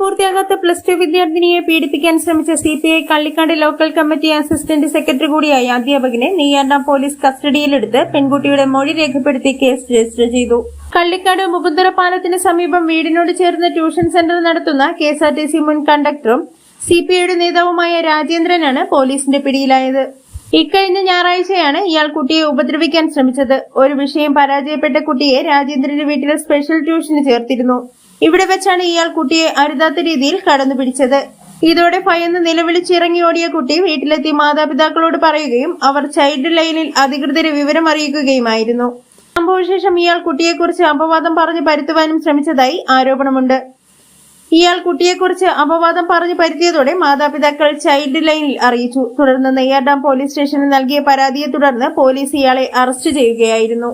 പ്രായപൂർത്തിയാകാത്ത plus two വിദ്യാർത്ഥിനിയെ പീഡിപ്പിക്കാൻ ശ്രമിച്ച C P I Kallikkad local committee assistant secretary കൂടിയായ അധ്യാപകനെ നെയ്യാർഡാം പോലീസ് കസ്റ്റഡിയിലെടുത്ത് പെൺകുട്ടിയുടെ മൊഴി രേഖപ്പെടുത്തി കേസ് രജിസ്റ്റർ ചെയ്തു. കള്ളിക്കാട് മുകുന്ദര പാലത്തിന് സമീപം വീടിനോട് ചേർന്ന് ട്യൂഷൻ സെന്റർ നടത്തുന്ന K S R T C മുൻ കണ്ടക്ടറും സി പി ഐയുടെ നേതാവുമായ രാജേന്ദ്രനാണ് പോലീസിന്റെ പിടിയിലായത്. ഇക്കഴിഞ്ഞ ഞായറാഴ്ചയാണ് ഇയാൾ കുട്ടിയെ ഉപദ്രവിക്കാൻ ശ്രമിച്ചത്. ഒരു വിഷയം പരാജയപ്പെട്ട കുട്ടിയെ രാജേന്ദ്രന്റെ വീട്ടിലെ സ്പെഷ്യൽ ട്യൂഷന് ചേർത്തിരുന്നു. ഇവിടെ വെച്ചാണ് ഇയാൾ കുട്ടിയെ അരുതാത്ത രീതിയിൽ കടന്നു പിടിച്ചത്. ഇതോടെ ഭയന്ന് നിലവിളിച്ചിറങ്ങിയോടിയ കുട്ടി വീട്ടിലെത്തി മാതാപിതാക്കളോട് പറയുകയും അവർ ചൈൽഡ് ലൈനിൽ അധികൃതരെ വിവരം അറിയിക്കുകയുമായിരുന്നു. സംഭവശേഷം ഇയാൾ കുട്ടിയെക്കുറിച്ച് അപവാദം പറഞ്ഞ് പരുത്തുവാനും ശ്രമിച്ചതായി ആരോപണമുണ്ട്. ഇയാൾ കുട്ടിയെക്കുറിച്ച് അപവാദം പറഞ്ഞു പരുത്തിയതോടെ മാതാപിതാക്കൾ ചൈൽഡ് ലൈനിൽ അറിയിച്ചു. തുടർന്ന് നെയ്യാർഡാം പോലീസ് സ്റ്റേഷനിൽ നൽകിയ പരാതിയെ തുടർന്ന് പോലീസ് ഇയാളെ അറസ്റ്റ് ചെയ്യുകയായിരുന്നു.